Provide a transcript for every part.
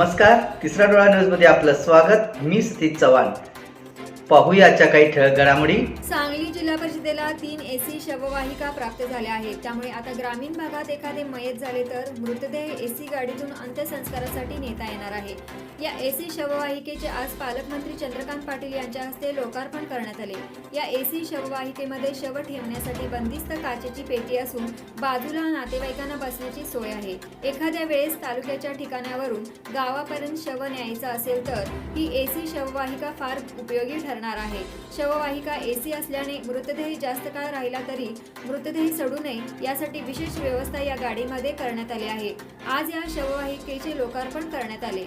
नमस्कार तिसरा डोळा न्यूजमध्ये आपलं स्वागत. मी स्थित चव्हाण. पाहूयाच्या काही ठळक घडामोडी. सांगली जिल्हा परिषदेला तीन एसी शववाहिका प्राप्त झाल्या आहेत. त्यामुळे आता ग्रामीण भागात एखादे मयत झाले तर मृतदेह एसी गाडीतून अंत्यसंस्कारासाठी नेता येणार आहे. या एसी शववाहिकेचे आज पालकमंत्री चंद्रकांत पाटील यांच्या हस्ते लोकार्पण करण्यात आले. या एसी शववाहिकेमध्ये शव ठेवण्यासाठी बंदिस्त काचेची पेटी असून बाजूला नातेवाईकांना बसण्याची सोय आहे. एखाद्या वेळेस तालुक्याच्या ठिकाणावरून गावापर्यंत शव न्यायचं असेल तर ही एसी शववाहिका फार उपयोगी ठरणार आहे. शववाहिका एसी असल्याने मृतदेह जास्त काळ राहिला तरी मृतदेह सडू नये यासाठी विशेष व्यवस्था या गाडीमध्ये करण्यात आली आहे. आज या शववाहिकेचे लोकार्पण करण्यात आले.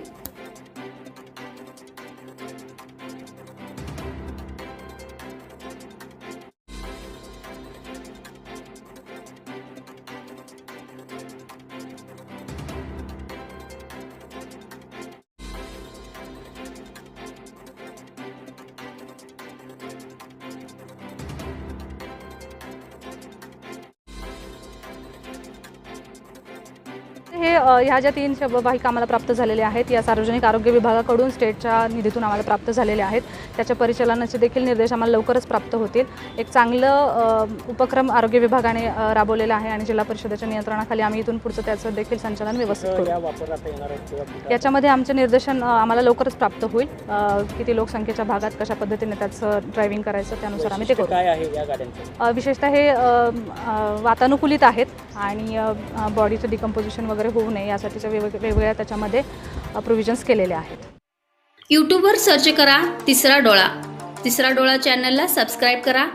हे ह्या ज्या तीन शववाहिका आम्हाला प्राप्त झालेल्या आहेत या सार्वजनिक आरोग्य विभागाकडून स्टेटच्या निधीतून आम्हाला प्राप्त झालेल्या आहेत. त्याच्या परिचालनाचे देखील निर्देश आम्हाला लवकरच प्राप्त होतील. एक चांगलं उपक्रम आरोग्य विभागाने राबवलेला आहे आणि जिल्हा परिषदेच्या नियंत्रणाखाली आम्ही इथून पुढचं त्याचं देखील संचालन व्यवस्थित करू. याच्यामध्ये आमचे निर्देशन आम्हाला लवकरच प्राप्त होईल. किती लोकसंख्येच्या भागात कशा पद्धतीने त्याचं ड्रायव्हिंग करायचं त्यानुसार आम्ही ते करू. विशेषतः हे वातानुकूलित आहेत आणि बॉडीचं डिकम्पोजिशन वगैरे होऊ नये यासाठीच्या वेगवेगळ्या त्याच्यामध्ये प्रोव्हिजन्स केलेले आहेत. यूट्यूबवर सर्च करा तिसरा डोळा. तिसरा डोळा चॅनलला सबस्क्राईब करा.